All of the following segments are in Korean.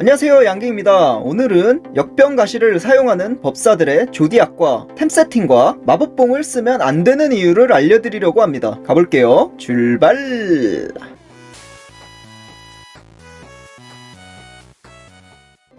안녕하세요 양갱입니다. 오늘은 역병 가시를 사용하는 법사들의 조디악과 템 세팅과 마법봉을 쓰면 안 되는 이유를 알려드리려고 합니다. 가볼게요. 출발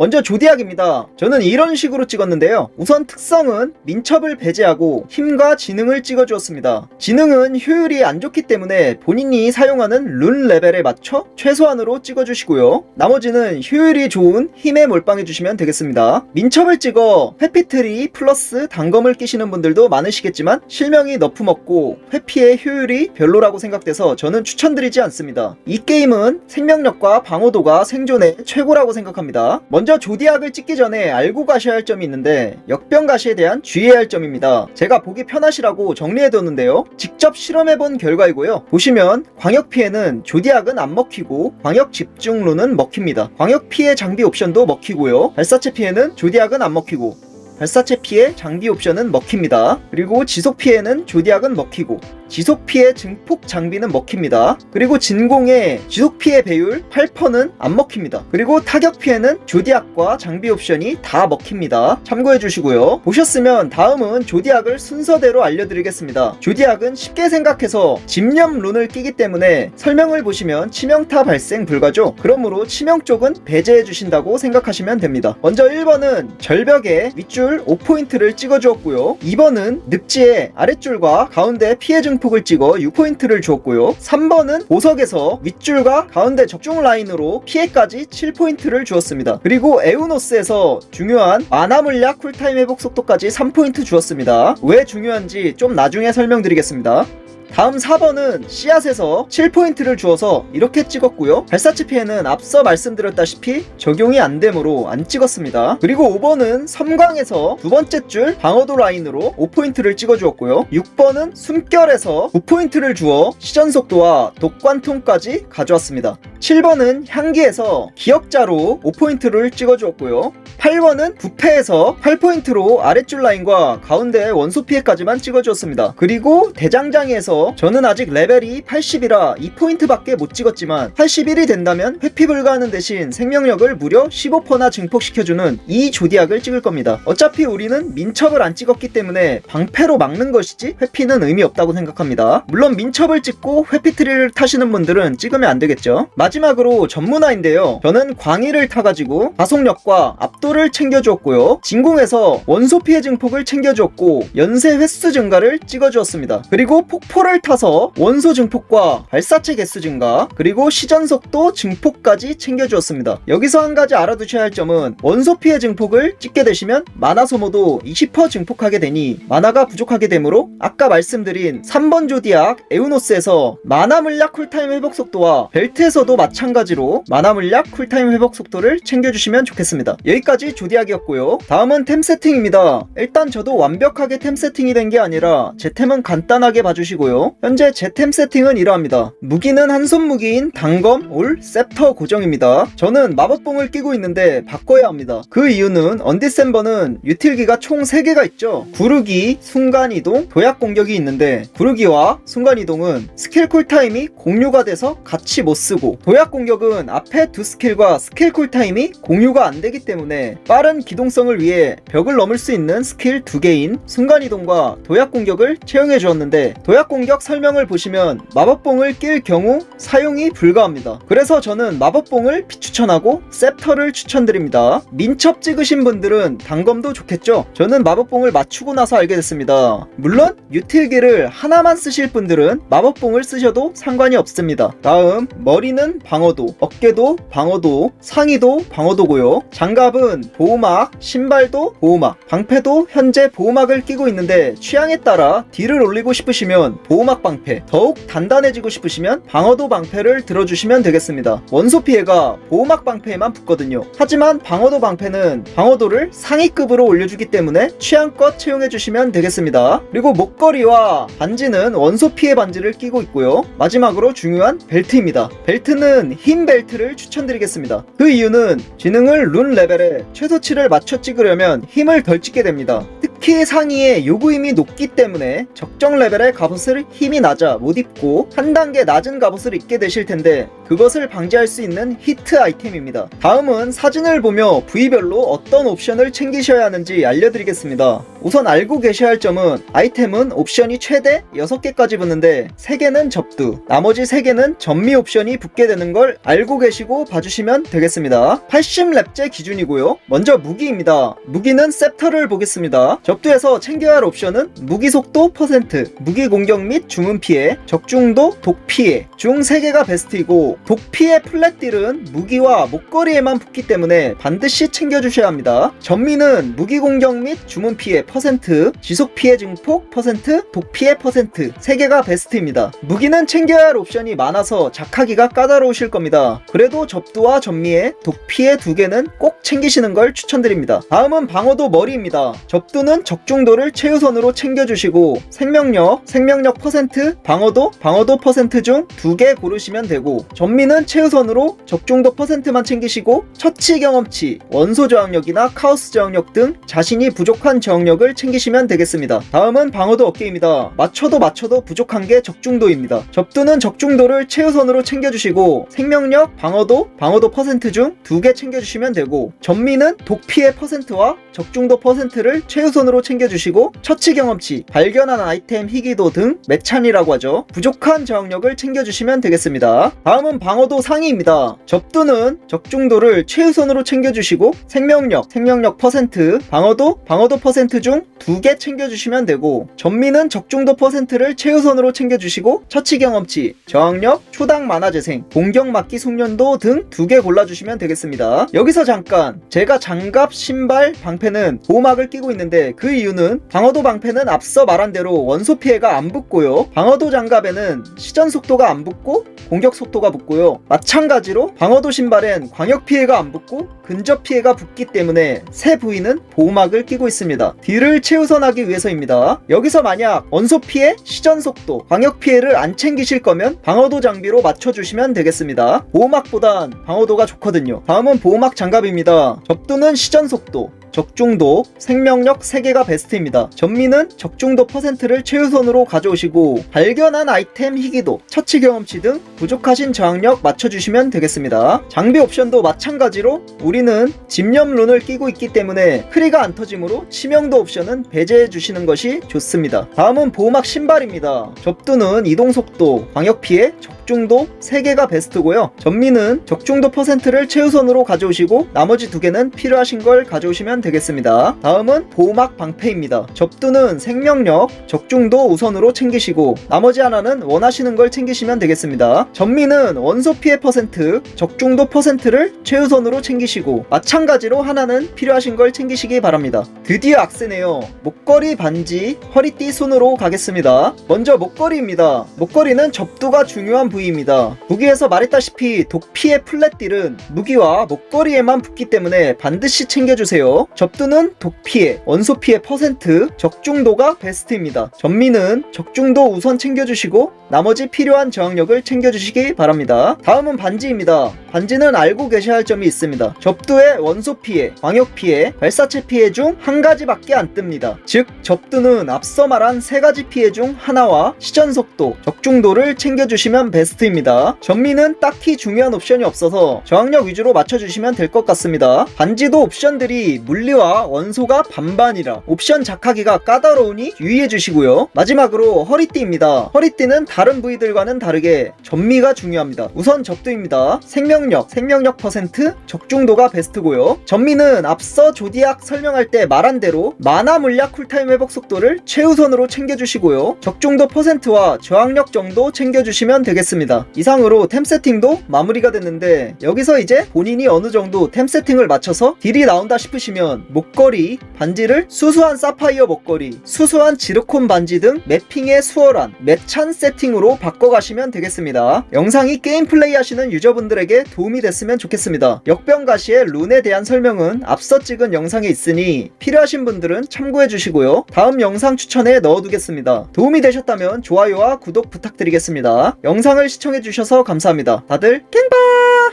먼저 조디악입니다. 저는 이런 식으로 찍었는데요. 우선 특성은 민첩을 배제하고 힘과 지능을 찍어주었습니다. 지능은 효율이 안 좋기 때문에 본인이 사용하는 룬 레벨에 맞춰 최소한으로 찍어주시고요. 나머지는 효율이 좋은 힘에 몰빵해주시면 되겠습니다. 민첩을 찍어 회피트리 플러스 단검을 끼시는 분들도 많으시겠지만 실명이 너프 먹고 회피의 효율이 별로라고 생각돼서 저는 추천드리지 않습니다. 이 게임은 생명력과 방어도가 생존의 최고라고 생각합니다. 먼저 조디악을 찍기 전에 알고 가셔야 할 점이 있는데 역병 가시에 대한 주의해야 할 점입니다. 제가 보기 편하시라고 정리해뒀는데요. 직접 실험해본 결과이고요. 보시면 광역 피해는 조디악은 안 먹히고 광역 집중로는 먹힙니다. 광역 피해 장비 옵션도 먹히고요. 발사체 피해는 조디악은 안 먹히고 발사체 피해 장비 옵션은 먹힙니다. 그리고 지속 피해는 조디악은 먹히고 지속 피해 증폭 장비는 먹힙니다. 그리고 진공의 지속 피해 배율 8%는 안 먹힙니다. 그리고 타격 피해는 조디악과 장비 옵션이 다 먹힙니다. 참고해 주시고요. 보셨으면 다음은 조디악을 순서대로 알려드리겠습니다. 조디악은 쉽게 생각해서 집념 룬을 끼기 때문에 설명을 보시면 치명타 발생 불가죠. 그러므로 치명 쪽은 배제해 주신다고 생각하시면 됩니다. 먼저 1번은 절벽에 윗줄 5포인트를 찍어주었고요. 2번은 늪지에 아랫줄과 가운데 피해 증폭을 찍어 6포인트를 주었고요. 3번은 보석에서 윗줄과 가운데 적중 라인으로 피해까지 7포인트를 주었습니다. 그리고 에우노스에서 중요한 마나 물약 쿨타임 회복 속도까지 3포인트 주었습니다. 왜 중요한지 좀 나중에 설명드리겠습니다. 다음 4번은 씨앗에서 7포인트를 주어서 이렇게 찍었고요. 발사체 피해는 앞서 말씀드렸다시피 적용이 안 되므로 안 찍었습니다. 그리고 5번은 섬광에서 두 번째 줄 방어도 라인으로 5포인트를 찍어주었고요. 6번은 숨결에서 9포인트를 주어 시전 속도와 독관통까지 가져왔습니다. 7번은 향기에서 기억자로 5포인트를 찍어주었고요. 8번은 부패에서 8포인트로 아랫줄 라인과 가운데 원소 피해까지만 찍어주었습니다. 그리고 대장장이에서 저는 아직 레벨이 80이라 2포인트밖에 못 찍었지만 81이 된다면 회피 불가하는 대신 생명력을 무려 15%나 증폭시켜주는 이 조디악을 찍을 겁니다. 어차피 우리는 민첩을 안 찍었기 때문에 방패로 막는 것이지 회피는 의미 없다고 생각합니다. 물론 민첩을 찍고 회피 트리를 타시는 분들은 찍으면 안 되겠죠. 으로 전문화인데요. 저는 광희를 타가지고 가속력과 압도를 챙겨주었고요. 진공에서 원소 피해 증폭을 챙겨주었고 연쇄 횟수 증가를 찍어주었습니다. 그리고 폭포를 타서 원소 증폭과 발사체 개수 증가 그리고 시전 속도 증폭까지 챙겨주었습니다. 여기서 한 가지 알아두셔야 할 점은 원소 피해 증폭을 찍게 되시면 마나 소모도 20% 증폭하게 되니 마나가 부족하게 되므로 아까 말씀드린 3번 조디악 에우노스에서 마나 물약 쿨타임 회복 속도와 벨트에서도 마찬가지로 마나 물약 쿨타임 회복 속도를 챙겨주시면 좋겠습니다. 여기까지 조디악이었고요. 다음은 템 세팅입니다. 일단 저도 완벽하게 템 세팅이 된 게 아니라 제 템은 간단하게 봐주시고요. 현재 제 템 세팅은 이러합니다. 무기는 한 손 무기인 단검, 올, 셉터 고정입니다. 저는 마법봉을 끼고 있는데 바꿔야 합니다. 그 이유는 언디셈버는 유틸기가 총 3개가 있죠. 구르기, 순간이동, 도약 공격이 있는데 구르기와 순간이동은 스킬 쿨타임이 공유가 돼서 같이 못 쓰고 도약 공격은 앞에 두 스킬과 스킬 쿨타임이 공유가 안 되기 때문에 빠른 기동성을 위해 벽을 넘을 수 있는 스킬 두 개인 순간이동과 도약 공격을 채용해 주었는데 도약 공격 설명을 보시면 마법봉을 낄 경우 사용이 불가합니다. 그래서 저는 마법봉을 비추천하고 셉터를 추천드립니다. 민첩 찍으신 분들은 단검도 좋겠죠? 저는 마법봉을 맞추고 나서 알게 됐습니다. 물론 유틸기를 하나만 쓰실 분들은 마법봉을 쓰셔도 상관이 없습니다. 다음 머리는 방어도, 어깨도 방어도, 상의도 방어도고요. 장갑은 보호막, 신발도 보호막, 방패도 현재 보호막을 끼고 있는데 취향에 따라 딜을 올리고 싶으시면 보호막 방패, 더욱 단단해지고 싶으시면 방어도 방패를 들어주시면 되겠습니다. 원소 피해가 보호막 방패에만 붙거든요. 하지만 방어도 방패는 방어도를 상위급으로 올려주기 때문에 취향껏 채용해주시면 되겠습니다. 그리고 목걸이와 반지는 원소 피해 반지를 끼고 있고요. 마지막으로 중요한 벨트입니다. 벨트는 흰 벨트를 추천드리겠습니다. 그 이유는 지능을 룬 레벨에 최소치를 맞춰 찍으려면 힘을 덜 찍게 됩니다. 특히 상의에 요구 힘이 높기 때문에 적정 레벨의 갑옷을 힘이 낮아 못 입고 한 단계 낮은 갑옷을 입게 되실 텐데 그것을 방지할 수 있는 히트 아이템입니다. 다음은 사진을 보며 부위별로 어떤 옵션을 챙기셔야 하는지 알려드리겠습니다. 우선 알고 계셔야 할 점은 아이템은 옵션이 최대 6개까지 붙는데 3개는 접두, 나머지 3개는 전미 옵션이 붙게 되는 걸 알고 계시고 봐주시면 되겠습니다. 80렙제 기준이고요. 먼저 무기입니다. 무기는 셉터를 보겠습니다. 접두에서 챙겨야 할 옵션은 무기 속도 퍼센트, 무기 공격 및 주문 피해, 적중도, 독 피해 중 3개가 베스트이고 독 피해 플랫딜은 무기와 목걸이에만 붙기 때문에 반드시 챙겨주셔야 합니다. 전미는 무기 공격 및 주문 피해 퍼센트, 지속 피해 증폭 퍼센트, 독 피해 퍼센트 3개가 베스트입니다. 무기는 챙겨야 할 옵션이 많아서 작하기가 까다로우실 겁니다. 그래도 접두와 전미에 독 피해 2개는 꼭 챙기시는 걸 추천드립니다. 다음은 방어도 머리입니다. 접두는 적중도를 최우선으로 챙겨주시고 생명력, 생명력 퍼센트, 방어도, 방어도 퍼센트 중 2개 고르시면 되고 전미는 최우선으로 적중도 퍼센트만 챙기시고 처치 경험치, 원소 저항력이나 카오스 저항력 등 자신이 부족한 저항력을 챙기시면 되겠습니다. 다음은 방어도 어깨입니다. 맞춰도 맞춰도 부족한 게 적중도입니다. 접두는 적중도를 최우선으로 챙겨주시고 생명력, 방어도, 방어도 퍼센트 중 두 개 챙겨주시면 되고 전미는 독피해 퍼센트와 적중도 퍼센트를 최우선으로 챙겨주시고 처치 경험치, 발견한 아이템 희귀도 등 매찬이라고 하죠. 부족한 저항력을 챙겨주시면 되겠습니다. 다음은 방어도 상위입니다. 접두는 적중도를 최우선으로 챙겨주시고 생명력, 생명력 퍼센트, 방어도, 방어도 퍼센트 중 두 개 챙겨주시면 되고 전미는 적중도 퍼센트를 최우선으로 챙겨주시고 처치 경험치, 저항력, 초당 만화 재생, 공격 막기 숙련도 등 두 개 골라주시면 되겠습니다. 여기서 잠깐 제가 장갑, 신발, 방패는 보호막을 끼고 있는데 그 이유는 방어도 방패는 앞서 말한 대로 원소 피해가 안 붙고요. 방어도 장갑에는 시전 속도가 안 붙고 공격 속도가 붙고요. 마찬가지로 방어도 신발엔 광역 피해가 안 붙고 근접 피해가 붙기 때문에 새 부위는 보호막을 끼고 있습니다. 딜을 최우선하기 위해서입니다. 여기서 만약 원소 피해, 시전 속도, 광역 피해를 안 챙기실 거면 방어도 장비로 맞춰주시면 되겠습니다. 보호막보단 방어도가 좋거든요. 다음은 보호막 장갑입니다. 접두는 시전 속도, 적중도, 생명력 3개가 베스트입니다. 전미는 적중도 퍼센트를 최우선으로 가져오시고 발견한 아이템 희귀도, 처치 경험치 등 부족하신 저항력 맞춰주시면 되겠습니다. 장비 옵션도 마찬가지로 우리는 집념 룬을 끼고 있기 때문에 크리가 안 터지므로 치명도 옵션은 배제해 주시는 것이 좋습니다. 다음은 보호막 신발입니다. 접두는 이동 속도, 광역 피해, 적 중도 3개가 베스트고요. 전미는 적중도 퍼센트를 최우선으로 가져오시고 나머지 두 개는 필요하신 걸 가져오시면 되겠습니다. 다음은 보호막 방패입니다. 접두는 생명력, 적중도 우선으로 챙기시고 나머지 하나는 원하시는 걸 챙기시면 되겠습니다. 전미는 원소 피해 퍼센트, 적중도 퍼센트를 최우선으로 챙기시고 마찬가지로 하나는 필요하신 걸 챙기시기 바랍니다. 드디어 악세네요. 목걸이 반지, 허리띠 순으로 가겠습니다. 먼저 목걸이입니다. 목걸이는 접두가 중요한 부위입니다. 무기에서 말했다시피 독피의 플랫딜은 무기와 목걸이에만 붙기 때문에 반드시 챙겨주세요. 접두는 독피해, 원소피해 퍼센트, 적중도가 베스트입니다. 전미는 적중도 우선 챙겨주시고 나머지 필요한 저항력을 챙겨주시기 바랍니다. 다음은 반지입니다. 반지는 알고 계셔야 할 점이 있습니다. 접두의 원소 피해, 광역 피해, 발사체 피해 중 한 가지밖에 안 뜹니다. 즉, 접두는 앞서 말한 세 가지 피해 중 하나와 시전 속도, 적중도를 챙겨주시면 베스트입니다. 전미는 딱히 중요한 옵션이 없어서 저항력 위주로 맞춰주시면 될 것 같습니다. 반지도 옵션들이 물리와 원소가 반반이라 옵션 작하기가 까다로우니 유의해 주시고요. 마지막으로 허리띠입니다. 허리띠는 다른 부위들과는 다르게 전미가 중요합니다. 우선 접두입니다. 생명력, 생명력 퍼센트, 적중도가 베스트고요. 전미는 앞서 조디악 설명할 때 말한 대로 만화 물약 쿨타임 회복 속도를 최우선으로 챙겨주시고요. 적중도 퍼센트와 저항력 정도 챙겨주시면 되겠습니다. 이상으로 템 세팅도 마무리가 됐는데 여기서 이제 본인이 어느 정도 템 세팅을 맞춰서 딜이 나온다 싶으시면 목걸이, 반지를 수수한 사파이어 목걸이, 수수한 지르콘 반지 등 매핑의 수월한 매찬 세팅으로 바꿔가시면 되겠습니다. 영상이 게임 플레이 하시는 유저분들에게 도움이 됐으면 좋겠습니다. 역병가시의 룬에 대한 설명은 앞서 찍은 영상에 있으니 필요하신 분들은 참고해 주시고요. 다음 영상 추천에 넣어두겠습니다. 도움이 되셨다면 좋아요와 구독 부탁드리겠습니다. 영상을 시청해 주셔서 감사합니다. 다들 깽바!